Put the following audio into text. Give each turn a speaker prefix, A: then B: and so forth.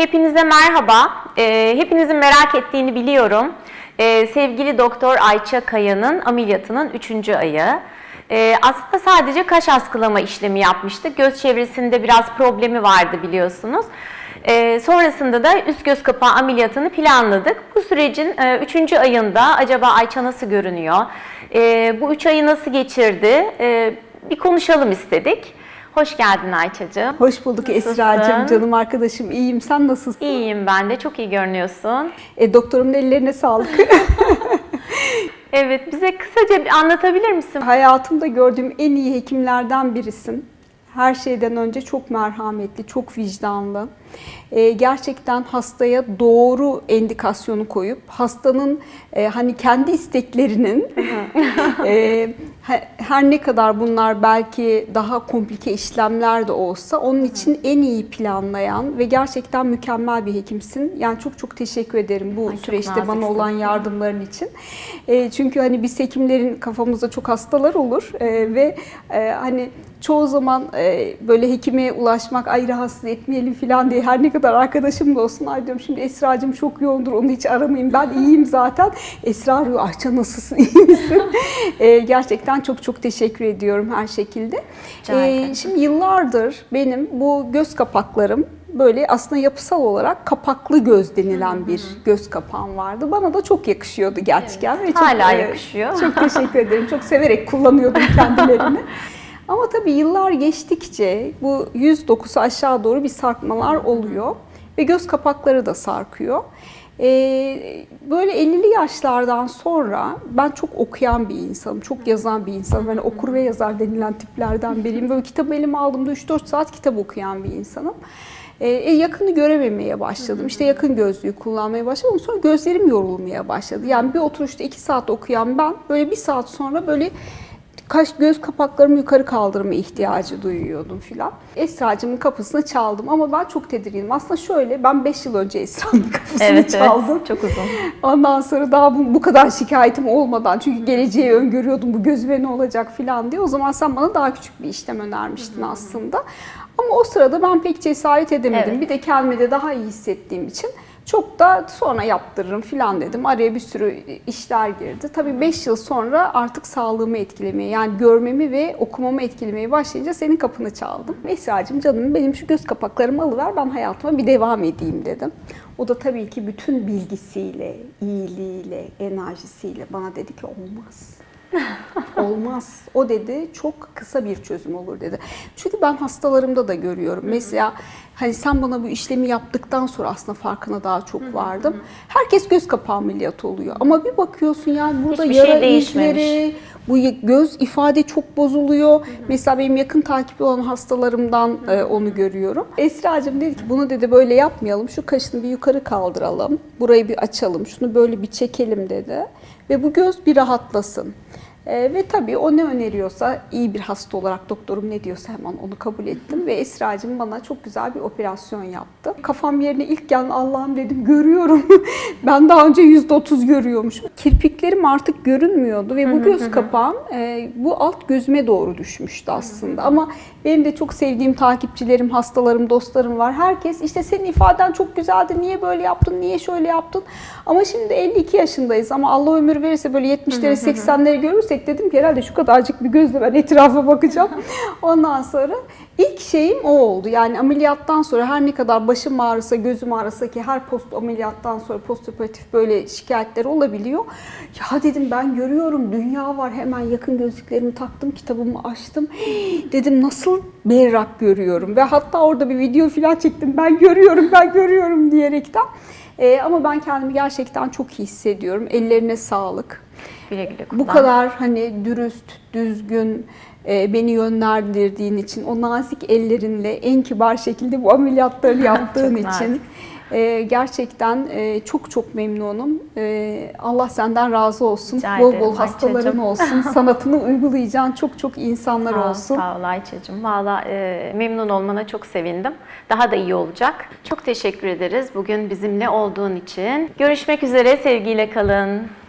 A: Hepinize merhaba. Ee, hepinizin merak ettiğini biliyorum. Ee, sevgili Doktor Ayça Kaya'nın ameliyatının 3. ayı. Ee, aslında sadece kaş askılama işlemi yapmıştık. Göz çevresinde biraz problemi vardı biliyorsunuz. Sonrasında da üst göz kapağı ameliyatını planladık. Bu sürecin 3. ayında acaba Ayça nasıl görünüyor? Bu 3 ayı nasıl geçirdi? Bir konuşalım istedik. Hoş geldin Ayça'cığım.
B: Hoş bulduk
A: Nasılsın?
B: Esra'cığım, canım arkadaşım. İyiyim, sen nasılsın?
A: İyiyim ben de. Çok iyi görünüyorsun.
B: E, doktorumun ellerine sağlık.
A: Evet, bize kısaca bir anlatabilir misin?
B: Hayatımda gördüğüm en iyi hekimlerden birisin. Her şeyden önce çok merhametli, çok vicdanlı. E, gerçekten hastaya doğru endikasyonu koyup hastanın e, hani kendi isteklerinin e, her ne kadar bunlar belki daha komplike işlemler de olsa onun için en iyi planlayan ve gerçekten mükemmel bir hekimsin. Yani çok çok teşekkür ederim bu
A: Ay,
B: süreçte bana olan yardımların için. E, çünkü hani biz hekimlerin kafamızda çok hastalar olur E, ve e, hani çoğu zaman e, böyle hekime ulaşmak ay rahatsız etmeyelim falan diye her ne kadar arkadaşım da olsun ay diyorum şimdi Esra'cığım çok yoğundur onu hiç aramayayım ben iyiyim zaten. Esra arıyor Ayça nasılsın iyi misin? E, gerçekten çok çok teşekkür ediyorum her şekilde. E, şimdi yıllardır benim bu göz kapaklarım böyle aslında yapısal olarak kapaklı göz denilen bir göz kapağım vardı. Bana da çok yakışıyordu gerçekten. Ve çok,
A: Hala
B: e,
A: yakışıyor.
B: Çok teşekkür ederim. Çok severek kullanıyordum kendilerini. Ama tabii yıllar geçtikçe bu yüz dokusu aşağı doğru bir sarkmalar oluyor. Ve göz kapakları da sarkıyor. Ee, böyle 50'li yaşlardan sonra ben çok okuyan bir insanım, çok yazan bir insanım. Hani okur ve yazar denilen tiplerden biriyim. Böyle kitabı elime aldığımda 3-4 saat kitap okuyan bir insanım. Ee, e, yakını görememeye başladım. İşte yakın gözlüğü kullanmaya başladım. Sonra gözlerim yorulmaya başladı. Yani bir oturuşta 2 saat okuyan ben böyle bir saat sonra böyle kaş göz kapaklarımı yukarı kaldırma ihtiyacı duyuyordum filan. Esra'cığımın kapısını çaldım ama ben çok tedirginim. Aslında şöyle ben 5 yıl önce Esra'nın kapısını
A: Evet,
B: çaldım.
A: evet. Çok uzun.
B: Ondan sonra daha bu, bu kadar şikayetim olmadan çünkü geleceği öngörüyordum bu gözüme ne olacak filan diye. O zaman sen bana daha küçük bir işlem önermiştin aslında. Ama o sırada ben pek cesaret edemedim.
A: Evet.
B: Bir de kendimi de daha iyi hissettiğim için çok da sonra yaptırırım filan dedim. Araya bir sürü işler girdi. Tabii 5 yıl sonra artık sağlığımı etkilemeye yani görmemi ve okumamı etkilemeye başlayınca senin kapını çaldım. Esra'cığım canım benim şu göz kapaklarımı alıver ben hayatıma bir devam edeyim dedim. O da tabii ki bütün bilgisiyle, iyiliğiyle, enerjisiyle bana dedi ki olmaz. Olmaz. O dedi çok kısa bir çözüm olur dedi. Çünkü ben hastalarımda da görüyorum. Mesela hani sen bana bu işlemi yaptıktan sonra aslında farkına daha çok vardım. Herkes göz kapağı ameliyatı oluyor. Ama bir bakıyorsun yani burada
A: Hiçbir şey
B: yara
A: değişmemiş.
B: izleri, bu göz ifade çok bozuluyor. Mesela benim yakın takipli olan hastalarımdan e, onu görüyorum. Esra'cığım dedi ki bunu dedi böyle yapmayalım. Şu kaşını bir yukarı kaldıralım. Burayı bir açalım. Şunu böyle bir çekelim dedi. Ve bu göz bir rahatlasın. E, ve tabii o ne öneriyorsa iyi bir hasta olarak doktorum ne diyorsa hemen onu kabul ettim. Ve Esra'cığım bana çok güzel bir operasyon yaptı. Kafam yerine ilk geldi Allah'ım dedim görüyorum. ben daha önce %30 görüyormuşum. Kirpiklerim artık görünmüyordu ve bu göz kapağım e, bu alt gözüme doğru düşmüştü aslında. Ama benim de çok sevdiğim takipçilerim, hastalarım, dostlarım var. Herkes işte senin ifaden çok güzeldi. Niye böyle yaptın? Niye şöyle yaptın? Ama şimdi 52 yaşındayız ama Allah ömür verirse böyle 70'leri 80'leri görürsek dedim ki herhalde şu kadarcık bir gözle ben etrafa bakacağım. Ondan sonra ilk şeyim o oldu. Yani ameliyattan sonra her ne kadar başım ağrısa, gözüm ağrısa ki her post ameliyattan sonra postoperatif böyle şikayetler olabiliyor. Ya dedim ben görüyorum dünya var. Hemen yakın gözlüklerimi taktım, kitabımı açtım. Dedim nasıl berrak görüyorum ve hatta orada bir video falan çektim. Ben görüyorum, ben görüyorum diyerekten. Ee, ama ben kendimi gerçekten çok iyi hissediyorum. Ellerine sağlık.
A: Güle güle
B: Bu kadar hani dürüst, düzgün e, beni yönlendirdiğin için, o nazik ellerinle en kibar şekilde bu ameliyatları yaptığın için
A: nazik.
B: E, gerçekten e, çok çok memnunum. E, Allah senden razı olsun.
A: Rica
B: bol
A: ederim
B: bol hastaların olsun. Sanatını uygulayacağın çok çok insanlar
A: Sağ ol,
B: olsun.
A: Sağ ol Ayça'cığım. Valla e, memnun olmana çok sevindim. Daha da iyi olacak. Çok teşekkür ederiz bugün bizimle olduğun için. Görüşmek üzere, sevgiyle kalın.